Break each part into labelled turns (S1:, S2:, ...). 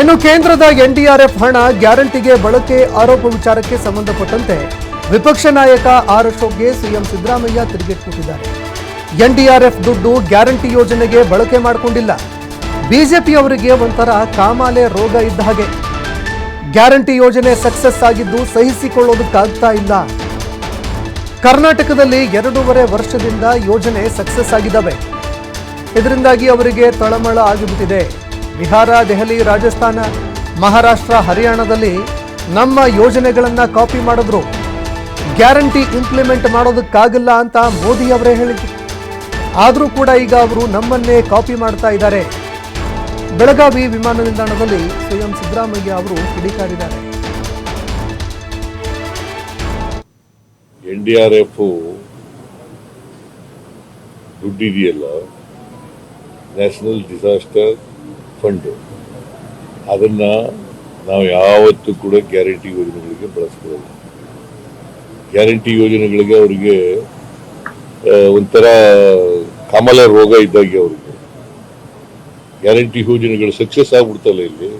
S1: ಇನ್ನು ಕೇಂದ್ರದ ಎನ್ಡಿಆರ್ಎಫ್ ಹಣ ಗ್ಯಾರಂಟಿಗೆ ಬಳಕೆ ಆರೋಪ ವಿಚಾರಕ್ಕೆ ಸಂಬಂಧಪಟ್ಟಂತೆ ವಿಪಕ್ಷ ನಾಯಕ ಆರ್ ಅಶೋಕ್ಗೆ ಸಿಎಂ ಸಿದ್ದರಾಮಯ್ಯ ತಿರುಗೇಟು ಕೊಟ್ಟಿದ್ದಾರೆ. ಎನ್ಡಿಆರ್ಎಫ್ ದುಡ್ಡು ಗ್ಯಾರಂಟಿ ಯೋಜನೆಗೆ ಬಳಕೆ ಮಾಡಿಕೊಂಡಿಲ್ಲ. ಬಿಜೆಪಿಯವರಿಗೆ ಒಂಥರ ಕಾಮಾಲೆ ರೋಗ ಇದ್ದ ಹಾಗೆ. ಗ್ಯಾರಂಟಿ ಯೋಜನೆ ಸಕ್ಸಸ್ ಆಗಿದ್ದು ಸಹಿಸಿಕೊಳ್ಳೋದಕ್ಕಾಗ್ತಾ ಇಲ್ಲ. ಕರ್ನಾಟಕದಲ್ಲಿ ಎರಡೂವರೆ ವರ್ಷದಿಂದ ಯೋಜನೆ ಸಕ್ಸಸ್ ಆಗಿದ್ದಾವೆ. ಇದರಿಂದಾಗಿ ಅವರಿಗೆ ತಳಮಳ ಆಗಿಬಿಟ್ಟಿದೆ. ಬಿಹಾರ, ದೆಹಲಿ, ರಾಜಸ್ಥಾನ, ಮಹಾರಾಷ್ಟ್ರ, ಹರಿಯಾಣದಲ್ಲಿ ನಮ್ಮ ಯೋಜನೆಗಳನ್ನು ಕಾಪಿ ಮಾಡಿದ್ರು. ಗ್ಯಾರಂಟಿ ಇಂಪ್ಲಿಮೆಂಟ್ ಮಾಡೋದಕ್ಕಾಗಲ್ಲ ಅಂತ ಮೋದಿ ಅವರೇ ಹೇಳಿದ್ರು. ಆದರೂ ಕೂಡ ಈಗ ಅವರು ನಮ್ಮನ್ನೇ ಕಾಪಿ ಮಾಡ್ತಾ ಇದ್ದಾರೆ. ಬೆಳಗಾವಿ ವಿಮಾನ ನಿಲ್ದಾಣದಲ್ಲಿ ಸಿಎಂ ಸಿದ್ದರಾಮಯ್ಯ ಅವರು ಕಿಡಿಕಾರಿದ್ದಾರೆ.
S2: ಎನ್ ಡಿ ದುಡ್ಡಿದೆಯಲ್ಲ? ನ್ಯಾಷನಲ್ ಡಿಸಾಸ್ಟರ್ ಫಂಡ್ ಅದನ್ನು ನಾವು ಯಾವತ್ತೂ ಕೂಡ ಗ್ಯಾರಂಟಿ ಯೋಜನೆಗಳಿಗೆ ಬಳಸ್ಕೊಳ್ಳಲ್ಲ ಗ್ಯಾರಂಟಿ ಯೋಜನೆಗಳಿಗೆ ಅವರಿಗೆ ಒಂಥರ ಕಮಲ ರೋಗ ಇದ್ದಾಗೆ ಅವ್ರಿಗೆ. ಗ್ಯಾರಂಟಿ ಯೋಜನೆಗಳು ಸಕ್ಸಸ್ ಆಗ್ಬಿಡ್ತಲ್ಲ ಇಲ್ಲಿ.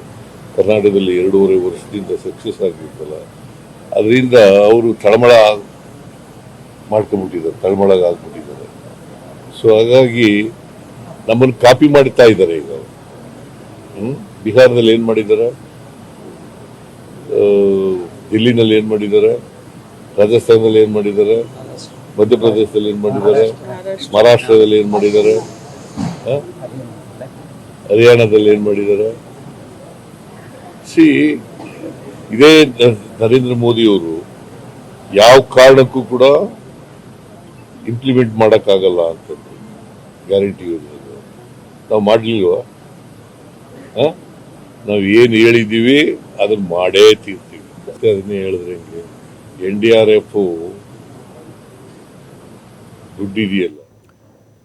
S2: ಕರ್ನಾಟಕದಲ್ಲಿ ಎರಡೂವರೆ ವರ್ಷದಿಂದ ಸಕ್ಸಸ್ ಆಗಿರ್ತಲ್ಲ ಅದರಿಂದ ಅವರು ತಳಮಳ ಮಾಡ್ಕೊಂಡ್ಬಿಟ್ಟಿದ್ದಾರೆ ತಳಮಳಗ ಆಗ್ಬಿಟ್ಟಿದ್ದಾರೆ. ಸೊ ಹಾಗಾಗಿ ನಮ್ಮನ್ನು ಕಾಪಿ ಮಾಡ್ತಾ ಇದ್ದಾರೆ ಈಗ ಅವ್ರು. ಬಿಹಾರದಲ್ಲಿ ಏನ್ ಮಾಡಿದ್ದಾರೆ? ದಿಲ್ಲಿನಲ್ಲಿ ಏನ್ ಮಾಡಿದ್ದಾರೆ? ರಾಜಸ್ಥಾನದಲ್ಲಿ ಏನ್ ಮಾಡಿದ್ದಾರೆ? ಮಧ್ಯಪ್ರದೇಶದಲ್ಲಿ ಏನ್ ಮಾಡಿದ್ದಾರೆ? ಮಹಾರಾಷ್ಟ್ರದಲ್ಲಿ ಏನ್ ಮಾಡಿದ್ದಾರೆ? ಹರಿಯಾಣದಲ್ಲಿ ಏನ್ ಮಾಡಿದ್ದಾರೆ? ಸಿ, ಇದೇ ನರೇಂದ್ರ ಮೋದಿ ಅವರು ಯಾವ ಕಾರಣಕ್ಕೂ ಕೂಡ ಇಂಪ್ಲಿಮೆಂಟ್ ಮಾಡೋಕ್ಕಾಗಲ್ಲ ಅಂತಂದು ಗ್ಯಾರಂಟಿ ನಾವು ಮಾಡಲಿಲ್ವಾ? ನಾವು ಏನು ಹೇಳಿದ್ದೀವಿ ಅದನ್ನು ಮಾಡೇ ತೀರ್ತೀವಿ. ಮತ್ತೆ ಅದನ್ನೇ ಹೇಳಿದ್ರೆ ಹೆಂಗೆ? N D R F ದುಡ್ಡಿದೆಯಲ್ಲ.